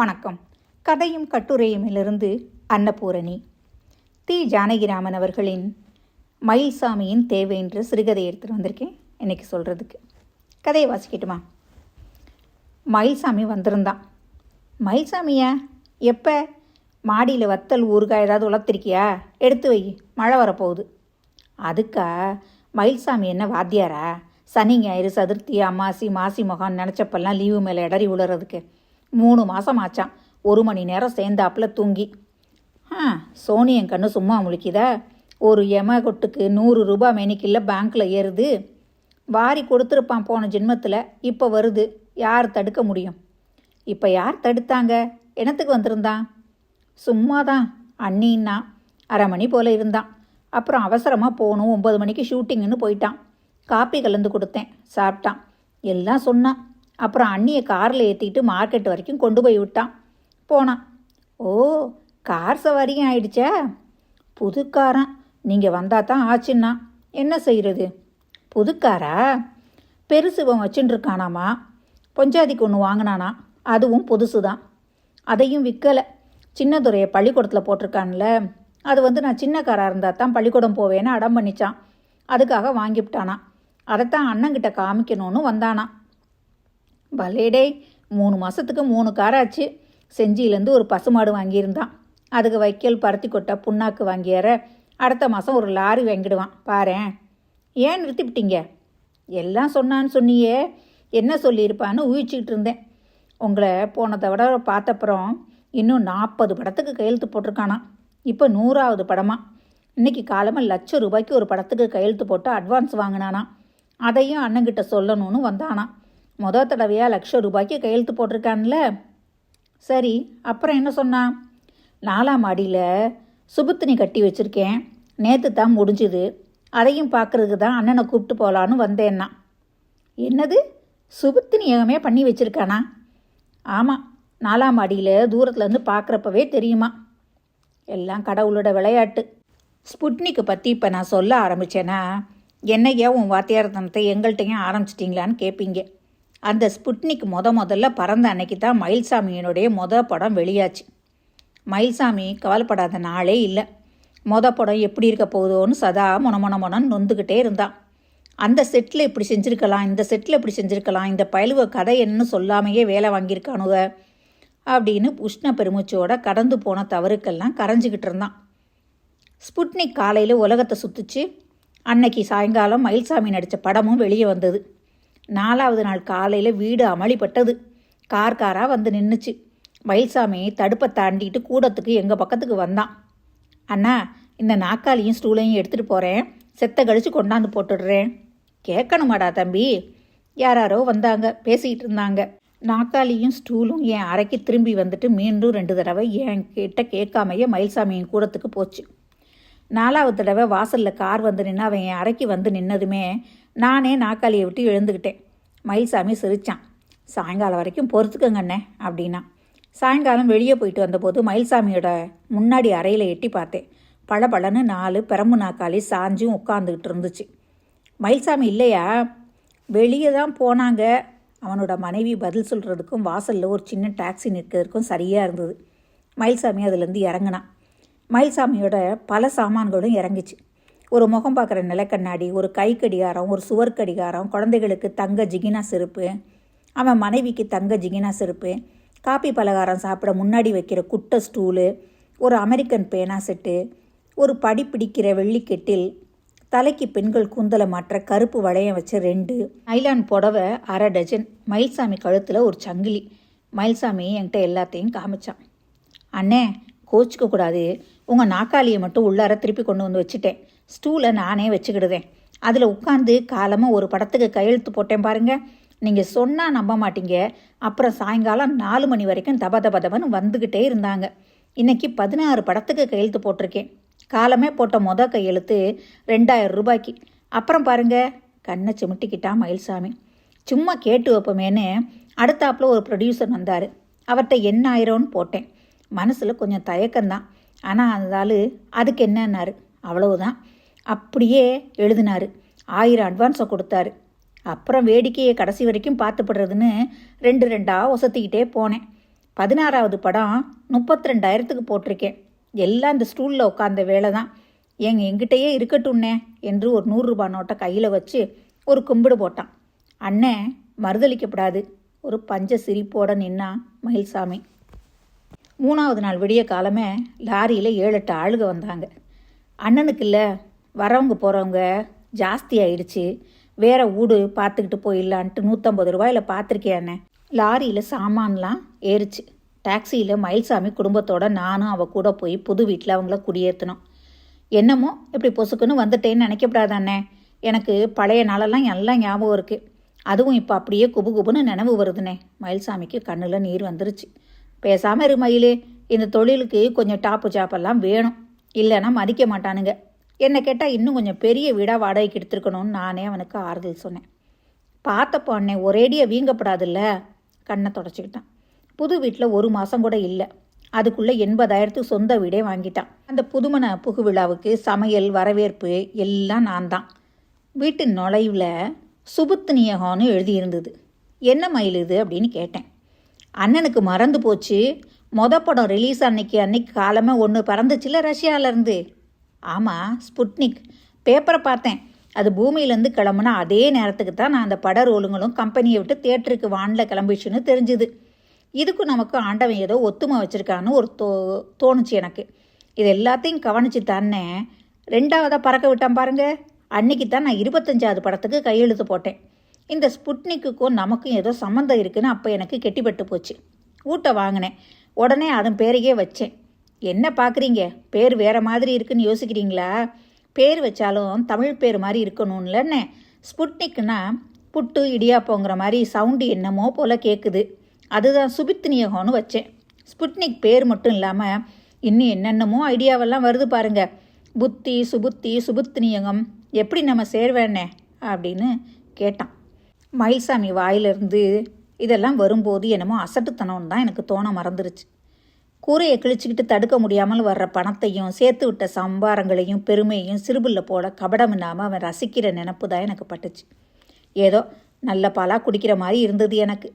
வணக்கம். கதையும் கட்டுரையுமிலிருந்து அன்னபூரணி. தி. ஜானகிராமன் அவர்களின் மயில்சாமியின் தேவை என்று சிறுகதை எடுத்துகிட்டு வந்திருக்கேன். இன்னைக்கு சொல்கிறதுக்கு கதையை வாசிக்கட்டுமா? மயில்சாமி வந்திருந்தான். மயில்சாமியா எப்போ? மாடியில் வத்தல் ஊறுகாய் ஏதாவது உளர்த்திருக்கியா எடுத்து வை. மழை வரப்போகுது. அதுக்கா மயில்சாமி என்ன வாத்தியாரா? சனி ஞாயிறு சதுர்த்தி அமாசி மாசி மகான் நினச்சப்பெல்லாம் லீவு மேலே இடறி உளறதுக்கு மூணு மாதம் ஆச்சான் ஒரு மணி நேரம் சேர்ந்தாப்புல தூங்கி. ஆ சோனி என் கண்ணு சும்மா முழிக்குதா. ஒரு எம கொட்டுக்கு நூறு ரூபாய் மெனிக்கில் பேங்க்கில் ஏறுது. வாரி கொடுத்துருப்பான் போன ஜென்மத்தில் இப்போ வருது. யார் தடுக்க முடியும்? இப்போ யார் தடுத்தாங்க? என்னத்துக்கு வந்திருந்தான்? சும்மா தான் அண்ணின்னா. அரை மணி போல் இருந்தான். அப்புறம் அவசரமாக போகணும் ஒம்பது மணிக்கு ஷூட்டிங்னு போயிட்டான். காப்பி கலந்து கொடுத்தேன். சாப்பிட்டான். எல்லாம் சொன்னான். அப்புறம் அண்ணியை காரில் ஏற்றிட்டு மார்க்கெட் வரைக்கும் கொண்டு போய் விட்டான். போனான். ஓ கார் சவாரியும் ஆயிடுச்சா? புதுக்காரன். நீங்கள் வந்தால் தான் ஆச்சுன்னா என்ன செய்கிறது புதுக்காரா? பெருசுவன் வச்சுட்டுருக்கானாமா பொஞ்சாதிக்கு ஒன்று வாங்கினானா? அதுவும் புதுசு தான் அதையும் விற்கலை சின்னதுரையை பள்ளிக்கூடத்தில் போட்டிருக்கான்ல. அது வந்து நான் சின்ன காராக இருந்தால் தான் பள்ளிக்கூடம் போவேன்னு அடம் பண்ணிச்சான். அதுக்காக வாங்கிவிட்டானா அதைத்தான் அண்ணங்கிட்ட காமிக்கணும்னு வந்தானா. பலேடே மூணு மாதத்துக்கு மூணு காராச்சு. செஞ்சியிலேருந்து ஒரு பசுமாடு வாங்கியிருந்தான். அதுக்கு வைக்கல் பருத்தி கொட்டை புண்ணாக்கு வாங்கியார அடுத்த மாதம் ஒரு லாரி வாங்கிடுவான். பாரேன். ஏன் நிறுத்திவிட்டீங்க? எல்லாம் சொன்னான்னு சொன்னியே. என்ன சொல்லியிருப்பான்னு ஊகிச்சிக்கிட்டு இருந்தேன். உங்களை போனதை விட பார்த்தப்புறம் இன்னும் நாற்பது படத்துக்கு கையெழுத்து போட்டிருக்கானா? இப்போ நூறாவது படமா? இன்னைக்கு காலமாக லட்சம் ரூபாய்க்கு ஒரு படத்துக்கு கையெழுத்து போட்டு அட்வான்ஸ் வாங்கினானா? அதையும் அண்ணங்கிட்ட சொல்லணும்னு வந்தானா? மொத தடவையாக லட்சம் ரூபாய்க்கு கையெழுத்து போட்டிருக்கான்ல. சரி அப்புறம் என்ன சொன்னான் நாலாம் மாடியில் சுபுத்தினி கட்டி வச்சுருக்கேன். நேற்று தான் முடிஞ்சுது. அதையும் பார்க்கறதுக்கு தான் அண்ணனை கூப்பிட்டு போகலான்னு வந்தேன்னா. என்னது? சுபுத்தினியகமே பண்ணி வச்சுருக்கானா? ஆமாம் நாலாம் மாடியில் தூரத்துலேருந்து பார்க்குறப்பவே தெரியுமா? எல்லாம் கடவுளோட விளையாட்டு. ஸ்புட்னிக்கை பற்றி இப்போ நான் சொல்ல ஆரம்பித்தேன்னா என்னையா உன் வாத்தியாரத்தனத்தை எங்கள்கிட்டையும் ஆரம்பிச்சிட்டிங்களான்னு கேட்பீங்க அந்த ஸ்புட்னிக் முத முதல்ல பறந்த அன்னைக்கு தான் மயில்சாமியினுடைய மொத படம் வெளியாச்சு. மயில்சாமி கவலைப்படாத நாளே இல்லை. மொத படம் எப்படி இருக்க போகுதோன்னு சதா மொன மொன நொந்துக்கிட்டே இருந்தான். அந்த செட்டில் இப்படி செஞ்சுருக்கலாம் இந்த செட்டில் இப்படி செஞ்சுருக்கலாம் இந்த பயலுவ கதை என்னன்னு சொல்லாமையே வேலை வாங்கியிருக்கானுவ அப்படின்னு உஷ்ண பெருமூச்சோட கடந்து போன தவறுக்கெல்லாம் கரைஞ்சிக்கிட்டு இருந்தான். ஸ்புட்னிக் காலையில் உலகத்தை சுற்றுச்சு அன்னைக்கு சாயங்காலம் மயில்சாமி நடித்த படமும் வெளியே வந்தது. நாலாவது நாள் காலையில் வீடு அமளிப்பட்டது. கார் காராக வந்து நின்றுச்சு வயல்சாமி தடுப்பை தாண்டிட்டு கூடத்துக்கு எங்கள் பக்கத்துக்கு வந்தான். அண்ணா இந்த நாக்காளியும் ஸ்டூலையும் எடுத்துகிட்டு போகிறேன் செத்த கழிச்சு கொண்டாந்து போட்டுடுறேன். கேட்கணுமாடா தம்பி. யாராரோ வந்தாங்க பேசிக்கிட்டு இருந்தாங்க. நாக்காளியும் ஸ்டூலும் என் அறைக்கு திரும்பி வந்துட்டு மீண்டும் ரெண்டு தடவை என் கிட்ட கேட்காமையே மயில்சாமியின் கூடத்துக்கு போச்சு. நாலாவது தடவை வாசலில் கார் வந்து நின்று அவன் என் அறைக்கு வந்து நின்னதுமே நானே நாக்காளியை விட்டு எழுந்துக்கிட்டேன் மயில்சாமி சிரித்தான் சாயங்காலம் வரைக்கும் பொறுத்துக்கங்கண்ணே அப்படின்னா சாயங்காலம் வெளியே போயிட்டு வந்தபோது மயில்சாமியோட முன்னாடி அறையில் எட்டி பார்த்தேன். பளபளன்னு நாலு பெரம்பு நாக்காளி சாஞ்சும் உட்காந்துக்கிட்டு இருந்துச்சு. மயில்சாமி இல்லையா? வெளியே தான் போனாங்க. அவனோட மனைவி பதில் சொல்கிறதுக்கும் வாசலில் ஒரு சின்ன டாக்ஸி நிற்கிறதுக்கும் சரியாக இருந்தது. மயில்சாமி அதுலேருந்து இறங்கினான். மயில்சாமியோட பல சாமான்களும் இறங்கிச்சு. ஒரு முகம் பார்க்குற நிலக்கண்ணாடி ஒரு கை கடிகாரம் ஒரு சுவர் கடிகாரம் குழந்தைகளுக்கு தங்க ஜிகினா செருப்பு அவன் மனைவிக்கு தங்க ஜிகினா செருப்பு காப்பி பலகாரம் சாப்பிட முன்னாடி வைக்கிற குட்டை ஸ்டூலு ஒரு அமெரிக்கன் பேனா செட்டு ஒரு படி பிடிக்கிற வெள்ளிக்கெட்டில் தலைக்கு பெண்கள் கூந்தலை மாற்ற கருப்பு வளையம் வச்ச ரெண்டு நைலான் புடவை அரை டஜன் மயில்சாமி கழுத்தில் ஒரு சங்கிலி மயில்சாமி என்கிட்ட எல்லாத்தையும் காமிச்சான். அண்ணே கோச்சிக்க கூடாது உங்கள் நாக்காளியை மட்டும் உள்ளார திருப்பி கொண்டு வந்து வச்சுட்டேன். ஸ்டூலை நானே வச்சுக்கிடுதேன் அதில் உட்காந்து காலமாக ஒரு படத்துக்கு கையெழுத்து போட்டேன் பாருங்க. நீங்கள் சொன்னால் நம்ப மாட்டீங்க. அப்புறம் சாயங்காலம் நாலு மணி வரைக்கும் தப தப தபன்னு வந்துக்கிட்டே இருந்தாங்க. இன்னைக்கு பதினாறு படத்துக்கு கையெழுத்து போட்டிருக்கேன். காலமே போட்ட மொத கையெழுத்து ரெண்டாயிரம் ரூபாய்க்கு. அப்புறம் பாருங்க கண்ணை சிமிட்டிக்கிட்டான் மயில்சாமி. சும்மா கேட்டு வைப்போமேன்னு அடுத்தாப்புல ஒரு ப்ரொடியூசர் வந்தார். அவர்கிட்ட என்ன ஆயிரம்னு போட்டேன். மனசில் கொஞ்சம் தயக்கம்தான். ஆனால் அந்த ஆள் அதுக்கு என்னன்னாரு? அவ்வளவுதான். அப்படியே எழுதினாரு. ஆயிரம் அட்வான்ஸை கொடுத்தாரு. அப்புறம் வேடிக்கையை கடைசி வரைக்கும் பார்த்துப்படுறதுன்னு ரெண்டு ரெண்டாக ஒசத்திக்கிட்டே போனேன். பதினாறாவது படம் முப்பத்தி ரெண்டாயிரத்துக்கு போட்டிருக்கேன். எல்லாம் இந்த ஸ்டூலில் உட்காந்த வேலை தான் எங்க எங்கிட்டயே இருக்கட்டும்னே என்று ஒரு நூறுரூபா நோட்டை கையில் வச்சு ஒரு கும்பிடு போட்டான். அண்ணன் மறுதளிக்கப்படாது ஒரு பஞ்ச சிரிப்போட நின்னா மயில்சாமி. மூணாவது நாள் விடிய காலமே லாரியில் ஏழு எட்டு ஆளுக வந்தாங்க. அண்ணனுக்கு இல்லை வரவங்க போகிறவங்க ஜாஸ்தி ஆயிடுச்சு. வேற வீடு பார்த்துக்கிட்டு போயிடலான்ட்டு நூற்றம்பது ரூபாயில் பார்த்துருக்கேன் லாரியில் சாமான்லாம் ஏறிச்சு. டாக்ஸியில் மயில்சாமி குடும்பத்தோட நானும் அவள் கூட போய் புது வீட்டில் அவங்கள குடியேற்றினோம் என்னமோ இப்படி பொசுக்குன்னு வந்துட்டேன்னு நினைக்கப்படாதானே? எனக்கு பழைய நாளெல்லாம் எல்லாம் ஞாபகம் இருக்குது அதுவும் இப்போ அப்படியே குபு குபுன்னு நினைவு வருதுனே. மயில்சாமிக்கு கண்ணில் நீர் வந்துருச்சு. பேசாமல் இரு மயிலே இந்த தொழிலுக்கு கொஞ்சம் டாப்பு சாப்பெல்லாம் வேணும். இல்லைன்னா மதிக்க மாட்டானுங்க. என்னை கேட்டால் இன்னும் கொஞ்சம் பெரிய வீடாக வாடகைக்கு எடுத்துருக்கணும்னு நானே அவனுக்கு ஆறுதல் சொன்னேன். பார்த்தப்போ அன்னை ஒரேடியாக வீங்கப்படாதுல்ல? கண்ணை தொடச்சிக்கிட்டான். புது வீட்டில் ஒரு மாதம் கூட இல்லை. அதுக்குள்ளே எண்பதாயிரத்துக்கு சொந்த வீடே வாங்கிட்டான். அந்த புதுமண புகு விழாவுக்கு சமையல் வரவேற்பு எல்லாம் நான் தான் வீட்டின் நுழைவில் சுபுத்னியகம்னு எழுதியிருந்தது. என்ன மயில் இது அப்படின்னு கேட்டேன். அண்ணனுக்கு மறந்து போச்சு. மொத படம் ரிலீஸ் அன்னைக்கு அன்னைக்கு காலமே ஒன்று பறந்துச்சுல ரஷ்யாவிலேருந்து ஆமாம் ஸ்புட்னிக். பேப்பரை பார்த்தேன். அது பூமியிலேருந்து கிளம்புனா அதே நேரத்துக்கு தான் நான் அந்த பட ரோலுங்களும் கம்பெனியை விட்டு தேட்டருக்கு வானில் கிளம்பிச்சுன்னு தெரிஞ்சுது. இதுக்கும் நமக்கு ஆண்டவன் ஏதோ ஒத்துமை வச்சுருக்கான்னு ஒரு தோ தோணுச்சு எனக்கு. இது எல்லாத்தையும் கவனிச்சு தானே ரெண்டாவதாக பறக்க விட்டான் பாருங்க. அன்னைக்கு தான் நான் இருபத்தஞ்சாவது படத்துக்கு கையெழுத்து போட்டேன். இந்த ஸ்புட்னிக்குக்கும் நமக்கும் ஏதோ சம்மந்தம் இருக்குதுன்னு அப்போ எனக்கு கெட்டிப்பட்டு போச்சு. ஊட்ட வாங்கினேன். உடனே அதன் பேரையே வச்சேன். என்ன பார்க்குறீங்க பேர் வேறு மாதிரி இருக்குன்னு யோசிக்கிறீங்களா? பேர் வச்சாலும் தமிழ் பேர் மாதிரி இருக்கணும்லன்னு. ஸ்புட்னிக்னா புட்டு இடியாப்போங்கிற மாதிரி சவுண்டு என்னமோ போல் கேட்குது அதுதான் சுபித்னியகம்னு வச்சேன். ஸ்புட்னிக் பேர் மட்டும் இல்லாமல் இன்னும் என்னென்னமோ ஐடியாவெல்லாம் வருது பாருங்க. புத்தி சுபுத்தி சுபுத்னியகம் எப்படி நம்ம சேர்வேனே அப்படின்னு கேட்டான். மயில்சாமி வாயிலிருந்து இதெல்லாம் வரும்போது என்னமோ அசட்டுத்தனம்னு தான் எனக்கு தோண மறந்துருச்சு. கூரையை கிழிச்சிக்கிட்டு தடுக்க முடியாமல் வர்ற பணத்தையும் சேர்த்து விட்ட சம்பாரங்களையும் பெருமையையும் சிறுபுல்ல போட கபடம் இல்லாமல் அவன் ரசிக்கிற நினப்பு தான் எனக்கு பட்டுச்சு. ஏதோ நல்ல பாலாக குடிக்கிற மாதிரி இருந்தது எனக்கு.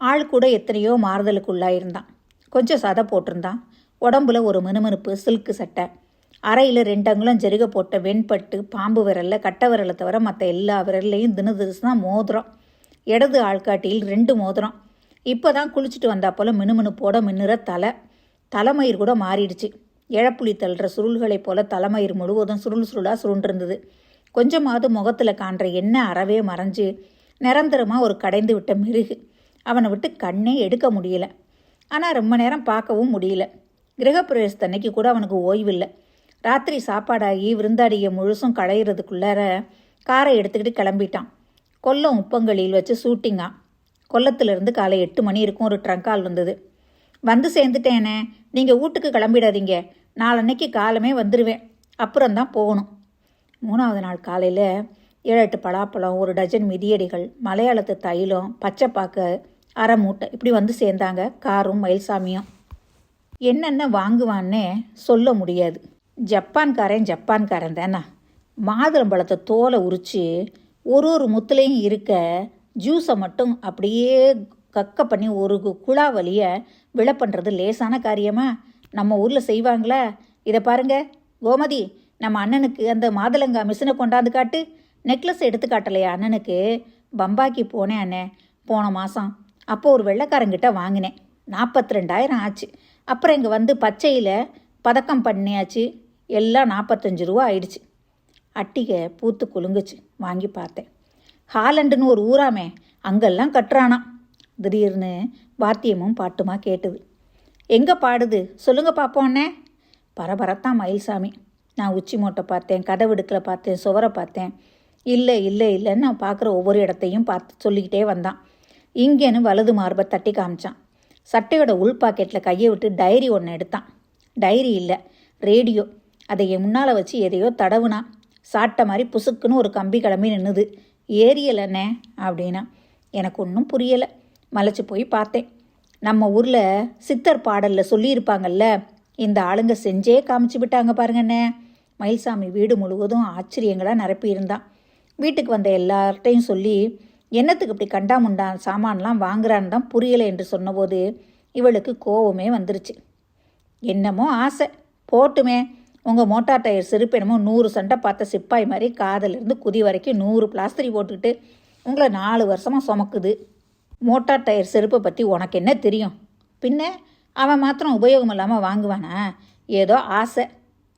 ஆள் கூட எத்தனையோ மாறுதலுக்குள்ளாயிருந்தான். கொஞ்சம் சதை போட்டிருந்தான். உடம்புல ஒரு மினுமினுப்பு சில்க்கு சட்டை. அறையில் ரெண்டங்குளம் ஜெருக போட்ட வெண்பட்டு பாம்பு விரல்ல கட்டை விரலை தவிர மற்ற எல்லா விரல்லையும் தினு தினுசு தான் மோதிரம். இடது ஆள்காட்டியில் ரெண்டு மோதிரம். இப்போ தான் குளிச்சுட்டு வந்தா போல் மினுமினுப்போட மின்னுற தலை. தலைமயிர் கூட மாறிடுச்சு. இழப்புளி தள்ளுற சுருள்களைப் போல தலைமயிர் முழுவதும் சுருள் சுருளாக சுருண்டிருந்தது. கொஞ்சமாவது முகத்தில் காண்ற எண்ணெய் அறவே மறைஞ்சு நிரந்தரமாக ஒரு கடைந்து விட்ட மிருகு. அவனை விட்டு கண்ணே எடுக்க முடியல. ஆனால் ரொம்ப நேரம் பார்க்கவும் முடியல. கிரகப்பிரவேசத்தன்னைக்கு கூட அவனுக்கு ஓய்வில்லை. ராத்திரி சாப்பாடாகி விருந்தாடியை முழுசும் களையிறதுக்குள்ளார காரை எடுத்துக்கிட்டு கிளம்பிட்டான். கொல்லம் உப்பங்களில் வச்சு ஷூட்டிங்கா? கொல்லத்திலிருந்து காலை எட்டு மணி இருக்கும் ஒரு ட்ரங்கால் வந்தது வந்து சேர்ந்துட்டேனே நீங்கள் வீட்டுக்கு கிளம்பிடாதீங்க. நாளன்னைக்கு காலமே வந்துடுவேன் அப்புறம்தான் போகணும். மூணாவது நாள் காலையில் ஏழு எட்டு பலாப்பழம் ஒரு டஜன் மிதியடிகள் மலையாளத்து தைலம் பச்சைப்பாக்கு அரை மூட்டை இப்படி வந்து சேர்ந்தாங்க காரும் மயில்சாமியும். என்னென்ன வாங்குவான்னே சொல்ல முடியாது. ஜப்பான்காரன் ஜப்பான்காரன் தானே? மாதுளம்பழத்தை தோலை உரித்து ஒரு ஒரு முத்துலையும் இருக்க ஜூஸை மட்டும் அப்படியே கக்க பண்ணி ஒரு குழா வழியை விழ பண்ணுறது லேசான காரியமா? நம்ம ஊரில் செய்வாங்களா? இதை பாருங்க. கோமதி நம்ம அண்ணனுக்கு அந்த மாதுளங்கா மிஷினை கொண்டாந்து காட்டு. நெக்லஸ் எடுத்து காட்டலையா அண்ணனுக்கு? பம்பாக்கி போனேன் அண்ணே போன மாதம் அப்போ ஒரு வெள்ளைக்காரங்கிட்ட வாங்கினேன். நாற்பத்தி ரெண்டாயிரம் ஆச்சு. அப்புறம் இங்கே வந்து பச்சையில் பதக்கம் பண்ணியாச்சு. எல்லாம் நாற்பத்தஞ்சு ரூபா ஆயிடுச்சு. அட்டிகை பூத்து குலுங்குச்சு. வாங்கி பார்த்தேன். ஹாலண்டுன்னு ஒரு ஊராமே அங்கெல்லாம் கட்டுறானாம். திடீர்னு வாத்தியமும் பாட்டுமா கேட்டுது. எங்கே பாடுது? சொல்லுங்க பார்ப்போன்னே பரபரத்தான் மயில்சாமி. நான் உச்சி மூட்டை பார்த்தேன் கதவிடுக்கில் பார்த்தேன் சுவரை பார்த்தேன். இல்லை இல்லை இல்லைன்னு நான் பார்க்குற ஒவ்வொரு இடத்தையும் பார்த்து சொல்லிக்கிட்டே வந்தான். இங்கேன்னு வலது மார்பை தட்டி காமிச்சான். சட்டையோட உள் பாக்கெட்டில் கையை விட்டு டைரி ஒன்று எடுத்தான். டைரி இல்லை ரேடியோ. அதை என் முன்னால் வச்சு எதையோ தடவுனா சாட்ட மாதிரி புசுக்குன்னு ஒரு கம்பி கிளம்பி நின்னுது. ஏரியலைண்ணே அப்படின்னா. எனக்கு ஒன்றும் புரியலை. மலைச்சு போய் பார்த்தேன். நம்ம ஊரில் சித்தர் பாடலில் சொல்லியிருப்பாங்கல்ல இந்த ஆளுங்க செஞ்சே காமிச்சு விட்டாங்க பாருங்கண்ணே மயில்சாமி வீடு முழுவதும் ஆச்சரியங்களாக நிரப்பியிருந்தான். வீட்டுக்கு வந்த எல்லார்ட்டையும் சொல்லி என்னத்துக்கு இப்படி கண்டாமுண்டா சாமான்லாம் வாங்குறான்னு தான் புரியலை என்று சொன்னபோது இவளுக்கு கோவமே வந்துருச்சு. என்னமோ ஆசை. போட்டுமே. உங்கள் மோட்டார் டயர் செருப்பு என்னமோ நூறு சண்டை பார்த்த சிப்பாய் மாதிரி காதிலிருந்து குதி வரைக்கும் நூறு பிளாஸ்டரி போட்டுக்கிட்டு உங்களை நாலு வருஷமாக சுமக்குது. மோட்டார் டயர் செருப்பை பற்றி உனக்கு என்ன தெரியும்? பின்ன அவன் மாத்திரம் உபயோகம் இல்லாமல் வாங்குவானா? ஏதோ ஆசை.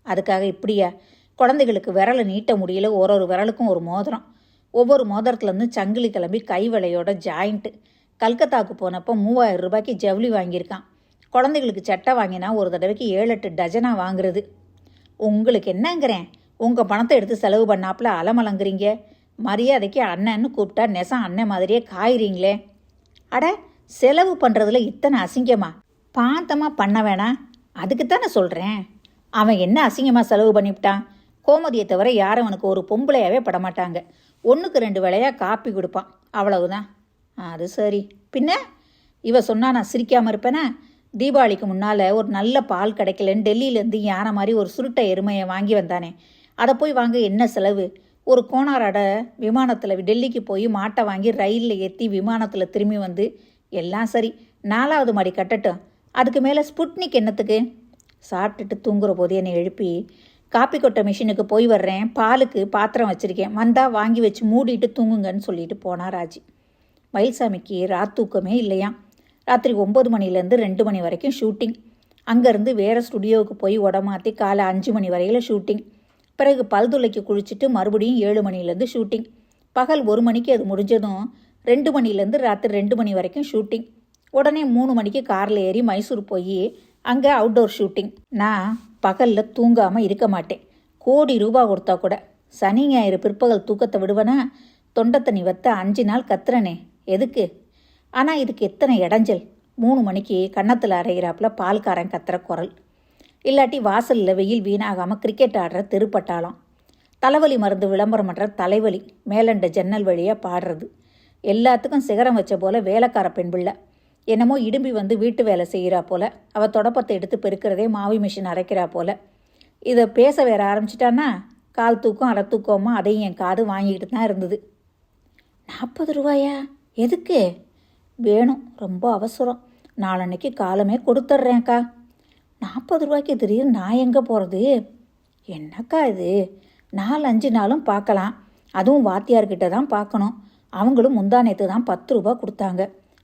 அதுக்காக இப்படியா? குழந்தைகளுக்கு விரலை நீட்ட முடியல. ஒரு ஒரு விரலுக்கும் ஒரு மோதிரம். ஒவ்வொரு மோதிரத்துலேருந்து சங்கிலி கிளம்பி கை ஜாயிண்ட்டு. கல்கத்தாவுக்கு போனப்போ மூவாயிரம் ரூபாய்க்கு ஜவுளி வாங்கியிருக்கான். குழந்தைகளுக்கு சட்டை வாங்கினா ஒரு தடவைக்கு ஏழு எட்டு டஜனாக வாங்குறது. உங்களுக்கு என்னங்கிறேன்? உங்கள் பணத்தை எடுத்து செலவு பண்ணாப்புல அலமலங்குறீங்க. மரியாதைக்கு அண்ணன்னு கூப்பிட்டா நெசம் அண்ணன் மாதிரியே காயிறீங்களே. அட செலவு பண்ணுறதுல இத்தனை அசிங்கமா? பாந்தமாக பண்ண வேணாம் அதுக்குத்தானே சொல்கிறேன் அவன் என்ன அசிங்கமாக செலவு பண்ணிவிட்டான்? கோமதியை தவிர யாரும் அவனுக்கு ஒரு பொம்பளையாவே படமாட்டாங்க. ஒன்றுக்கு ரெண்டு வேளையாக காப்பி கொடுப்பான். அவ்வளவுதான். அது சரி. பின்ன? இவ சொன்னா நான் சிரிக்காமல் இருப்பேனா? தீபாவளிக்கு முன்னால் ஒரு நல்ல பால் கிடைக்கலன்னு டெல்லியிலேருந்து யானை மாதிரி ஒரு சுருட்டை எருமையை வாங்கி வந்தானே. அதை போய் வாங்க என்ன செலவு? ஒரு கோணாரோட விமானத்தில் டெல்லிக்கு போய் மாட்டை வாங்கி ரயிலில் ஏற்றி விமானத்தில் திரும்பி வந்து எல்லாம் சரி நாலாவது மாடி கட்டட்டும். அதுக்கு மேலே ஸ்புட்னிக் என்னத்துக்கு? சாப்பிட்டுட்டு தூங்குற போது என்னை எழுப்பி காப்பி கொட்டை மிஷினுக்கு போய் வர்றேன். பாலுக்கு பாத்திரம் வச்சுருக்கேன். வந்தால் வாங்கி வச்சு மூடிட்டு தூங்குங்கன்னு சொல்லிட்டு போனா ராஜி. மயில்சாமிக்கு ராத்தூக்கமே இல்லையாம் ராத்திரி ஒம்பது மணிலேருந்து ரெண்டு மணி வரைக்கும் ஷூட்டிங். அங்கேருந்து வேறு ஸ்டுடியோவுக்கு போய் உடமாற்றி காலை அஞ்சு மணி வரையில் ஷூட்டிங். பிறகு பல்துளைக்கு குளிச்சுட்டு மறுபடியும் ஏழு மணிலேருந்து ஷூட்டிங் பகல் ஒரு மணிக்கு அது முடிஞ்சதும் ரெண்டு மணிலேருந்து ராத்திரி ரெண்டு மணி வரைக்கும் ஷூட்டிங் உடனே மூணு மணிக்கு காரில் ஏறி மைசூர் போய் அங்கே அவுட்டோர் ஷூட்டிங் நான் பகலில் தூங்காமல் இருக்க மாட்டேன். கோடி ரூபா கொடுத்தா கூட. சனி ஞாயிறு பிற்பகல் தூக்கத்தை விடுவேனா? தொண்டை தண்ணி வத்த அஞ்சு நாள் கத்துறனே. எதுக்கு? ஆனால் இதுக்கு எத்தனை இடைஞ்சல்? மூணு மணிக்கு கன்னத்தில் அரைகிறாப்புல பால்காரன் கத்துற குரல். இல்லாட்டி வாசலில் வெயில் வீணாகாமல் கிரிக்கெட் ஆடுற தெருப்பட்டாலாம் தலைவலி மருந்து விளம்பரம் பண்ணுற தலைவலி மேலண்ட ஜன்னல் வழியாக பாடுறது. எல்லாத்துக்கும் சிகரம் வச்ச போல வேலைக்கார பெண் பிள்ளை. என்னமோ இடும்பி வந்து வீட்டு வேலை செய்கிறா போல. அவள் தொடப்பத்தை எடுத்து பெருக்கிறதே மாவி மிஷின் அரைக்கிறா போல. இதை பேச வேற ஆரம்பிச்சிட்டான்னா கால் தூக்கம் அரை தூக்கமாக அதையும் என் காது வாங்கிக்கிட்டு தான் இருந்தது. நாற்பது ரூபாயா? எதுக்கு? வேணும் ரொம்ப அவசரம். நாளன்னைக்கு காலமே கொடுத்துட்றேன்க்கா நாற்பது ரூபாய்க்கு திடீர்னு நான் எங்கே போகிறது என்னக்கா இது? நாலு அஞ்சு நாளும் பார்க்கலாம். அதுவும் வாத்தியார்கிட்ட தான் பார்க்கணும். அவங்களும் முந்தா நேற்று தான் பத்து ரூபா கொடுத்தாங்க.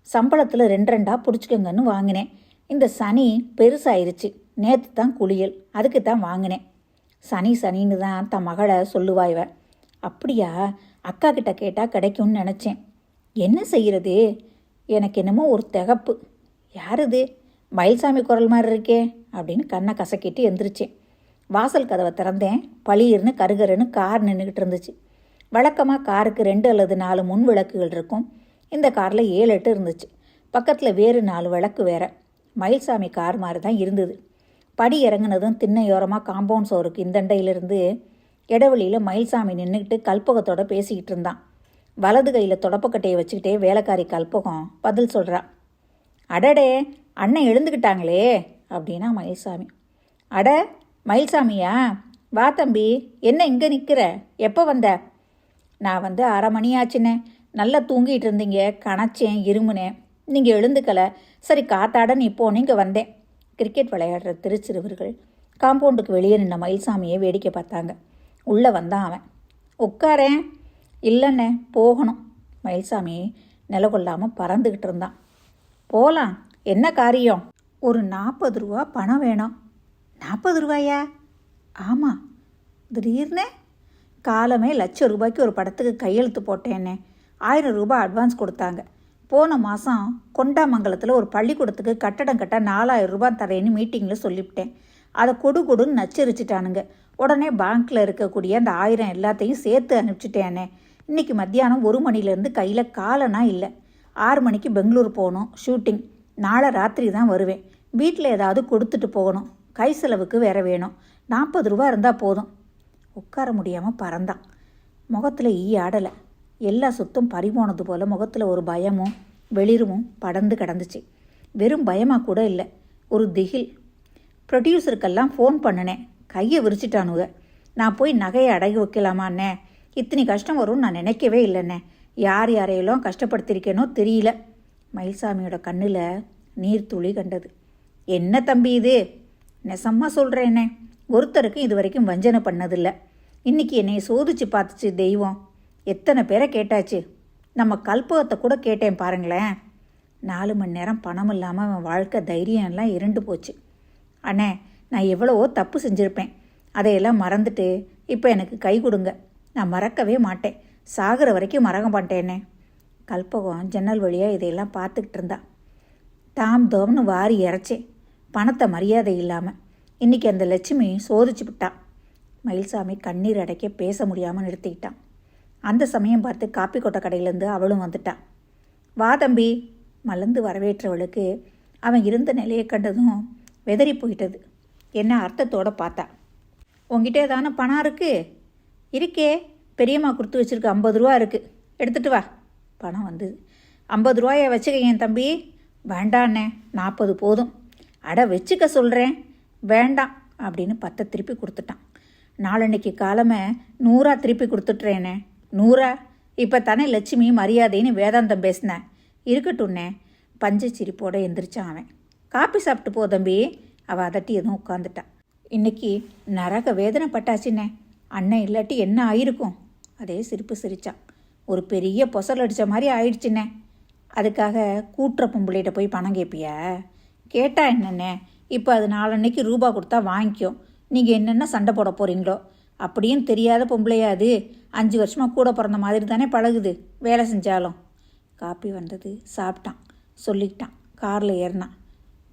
சம்பளத்தில் ரெண்டு ரெண்டாக பிடிச்சிக்கோங்கன்னு வாங்கினேன். இந்த சனி பெருசாயிருச்சு. நேற்று தான் குளியல். அதுக்கு தான் வாங்கினேன். சனி சனின்னு தான் தன் மகளை சொல்லுவா இவ. அப்படியா? அக்கா கிட்ட கேட்டால் கிடைக்கும்னு நினச்சேன். என்ன செய்கிறது எனக்கு என்னமோ ஒரு திகப்பு. யார் இது? மயில்சாமி குரல் மாதிரி இருக்கே அப்படின்னு கண்ணை கசக்கிட்டு எந்திரிச்சேன் வாசல் கதவை திறந்தேன். பளிர்னு கருகருன்னு கார் நின்றுக்கிட்டு இருந்துச்சு. வழக்கமாக காருக்கு ரெண்டு அல்லது நாலு முன் விளக்குகள் இருக்கும். இந்த காரில் ஏழு எட்டு இருந்துச்சு. பக்கத்தில் வேறு நாலு விளக்கு வேற. மயில்சாமி கார் மாதிரி தான் இருந்தது. படி இறங்குனதும் திண்ணையோரமாக காம்பவுண்ட் சோருக்கு இந்தண்டையிலிருந்து இடவெளியில் மயில்சாமி நின்றுக்கிட்டு கல்பகத்தோட பேசிக்கிட்டு இருந்தான். வலது கையில் தொடப்பக்கட்டையை வச்சுக்கிட்டே வேலைக்காரி கல்பகம் பதில் சொல்கிறா அடடே அண்ணன் எழுந்துக்கிட்டாங்களே அப்படின்னா மயில்சாமி. அட மயில்சாமியா? வா தம்பி என்ன இங்கே நிற்கிற எப்போ வந்த? நான் வந்து அரை மணி ஆச்சுனே நல்லா தூங்கிட்டு இருந்தீங்க கணச்சேன் இருமுனேன் நீங்கள் எழுந்துக்கல. சரி காத்தாட நீ இங்கே வந்தேன். கிரிக்கெட் விளையாடுற திருச்சிறுவர்கள் காம்பவுண்டுக்கு வெளியே நின்ன மயில்சாமியை வேடிக்கை பார்த்தாங்க. உள்ளே வந்தான் அவன். உட்காரேன். இல்லைண்ணே போகணும். மயில்சாமி நில கொள்ளாமல் பறந்துக்கிட்டு இருந்தான். போகலாம் என்ன காரியம்? ஒரு நாற்பது ரூபா பணம் வேணும். நாற்பது ரூபாயா? ஆமாம் திடீர்னு? காலமே லட்சம் ரூபாய்க்கு ஒரு படத்துக்கு கையெழுத்து போட்டேனே ஆயிரம் ரூபாய் அட்வான்ஸ் கொடுத்தாங்க. போன மாதம் கொண்டாமங்கலத்தில் ஒரு பள்ளிக்கூடத்துக்கு கட்டடம் கட்ட நாலாயிரம் ரூபாய் தரேன்னு மீட்டிங்கில் சொல்லிவிட்டேன். அதை கொடு கொடுன்னு நச்சரிச்சிட்டானுங்க. உடனே பேங்க்கில் இருக்கக்கூடிய அந்த ஆயிரம் எல்லாத்தையும் சேர்த்து அனுப்பிச்சிட்டேனே இன்னைக்கு மத்தியானம் ஒரு மணிலேருந்து கையில் காலனா இல்லை. ஆறு மணிக்கு பெங்களூர் போகணும் ஷூட்டிங் நாளை ராத்திரி தான் வருவேன். வீட்டில் ஏதாவது கொடுத்துட்டு போகணும். கை செலவுக்கு வேற வேணும். நாற்பது ரூபா இருந்தால் போதும். உட்கார முடியாமல் பறந்தான். முகத்தில் ஈ ஆடலை. எல்லா சுத்தும் பறிபோனது போல் முகத்தில் ஒரு பயமும் வெளிருவும் படர்ந்து கிடந்துச்சு. வெறும் பயமாக கூட இல்லை. ஒரு திகில். ப்ரொடியூசருக்கெல்லாம் ஃபோன் பண்ணினேன் கையை விரிச்சிட்டானுங்க. நான் போய் நகையை அடகு வைக்கலாமாண்ணே இத்தனை கஷ்டம் வரும்னு நான் நினைக்கவே இல்லைண்ணே. யார் யாரையெல்லாம் கஷ்டப்படுத்திருக்கேனோ தெரியல. மயில்சாமியோட கண்ணில் நீர் துளி கண்டது. என்ன தம்பி இது? நெசம்மா சொல்கிறேனே ஒருத்தருக்கும் இது வரைக்கும் வஞ்சனை பண்ணதில்லை. இன்னைக்கு என்னை சோதிச்சு பார்த்துச்சு தெய்வம். எத்தனை பேரை கேட்டாச்சு? நம்ம கல்பகத்தை கூட கேட்டேன் பாருங்களேன். நாலு மணி நேரம் பணம் இல்லாமல் அவன் வாழ்க்கை தைரியம் எல்லாம் இருண்டு போச்சு. அண்ணே நான் எவ்வளவோ தப்பு செஞ்சுருப்பேன். அதையெல்லாம் மறந்துட்டு இப்போ எனக்கு கை கொடுங்க. நான் மறக்கவே மாட்டேன். சாகிற வரைக்கும் மறக்க மாட்டேனே கல்பகம் ஜன்னல் வழியாக இதையெல்லாம் பார்த்துக்கிட்டு இருந்தா. தாம் தோம்னு வாரி இறைச்சேன் பணத்தை மரியாதை இல்லாமல் இன்னைக்கு அந்த லட்சுமி சோதிச்சு விட்டான் மயில்சாமி கண்ணீர் அடைக்க பேச முடியாமல் நிறுத்திக்கிட்டான் அந்த சமயம் பார்த்து காப்பி கொட்டை கடையிலேருந்து அவளும் வந்துட்டான் வா தம்பி மலர்ந்து வரவேற்றவளுக்கு அவன் இருந்த நிலையை கண்டதும் வெதறி போயிட்டது. என்ன அர்த்தத்தோட பார்த்தா. உங்ககிட்ட தானே பணம் இருக்கு? இருக்கே. பெரியம்மா கொடுத்து வச்சிருக்க ஐம்பது ரூபா இருக்குது எடுத்துட்டு வா. பணம் வந்தது ஐம்பது ரூபாயை வச்சுக்க என் தம்பி? வேண்டாண்ணே நாற்பது போதும். அட வச்சுக்க சொல்கிறேன் வேண்டாம் அப்படின்னு பத்தை திருப்பி கொடுத்துட்டான். நாளன்னைக்கு காலமே நூறா திருப்பி கொடுத்துட்றேனே நூறா? இப்போ தானே லட்சுமி மரியாதைன்னு வேதாந்தம் பேசினேன் இருக்கட்டும்ண்ணே பஞ்ச சிரிப்போட எந்திரிச்சான் அவன். காப்பி சாப்பிட்டு போ தம்பி. அவள் அதட்டி எதுவும் உட்காந்துட்டான் இன்னைக்கு நரக வேதனை பட்டாச்சுண்ணே. அண்ணன் இல்லாட்டி என்ன ஆயிருக்கும்? அதே சிரிப்பு சிரிச்சான். ஒரு பெரிய பொசல் அடித்த மாதிரி ஆயிடுச்சுண்ணே அதுக்காக கூட்டுற பொம்பளைகிட்ட போய் பணம் கேட்பியா கேட்டா என்னண்ணே இப்போ அது நாளன்னைக்கு ரூபா கொடுத்தா வாங்கிக்கும். நீங்கள் என்னென்ன சண்டை போட போகிறீங்களோ அப்படியும் தெரியாத பொம்பளையா அது. அஞ்சு வருஷமாக கூட பிறந்த மாதிரி தானே பழகுது. வேலை செஞ்சாலும். காப்பி வந்தது சாப்பிட்டான். சொல்லிக்கிட்டான். காரில் ஏறினான்.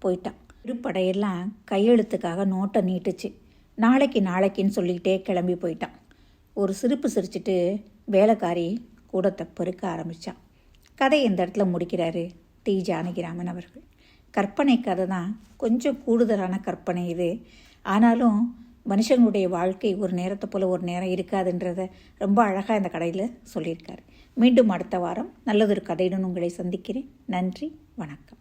போயிட்டான். திருப்படையெல்லாம் கையெழுத்துக்காக நோட்டை நீட்டுச்சு. நாளைக்கு நாளைக்குன்னு சொல்லிக்கிட்டே கிளம்பி போயிட்டான். ஒரு சிரிப்பு சிரிச்சிட்டு வேலைக்காரி கூடத்தை பெருக்க ஆரம்பித்தான் கதை இந்த இடத்துல முடிக்கிறாரு டி. ஜானகிராமன் அவர்கள். கற்பனை கதை தான் கொஞ்சம் கூடுதலான கற்பனை இது. ஆனாலும் மனுஷங்களுடைய வாழ்க்கை ஒரு நேரத்தை போல் ஒரு நேரம் இருக்காதுன்றத ரொம்ப அழகாக இந்த கடையில் சொல்லியிருக்காரு. மீண்டும் அடுத்த வாரம் நல்லதொரு கதையுடன் உங்களை சந்திக்கிறேன். நன்றி வணக்கம்.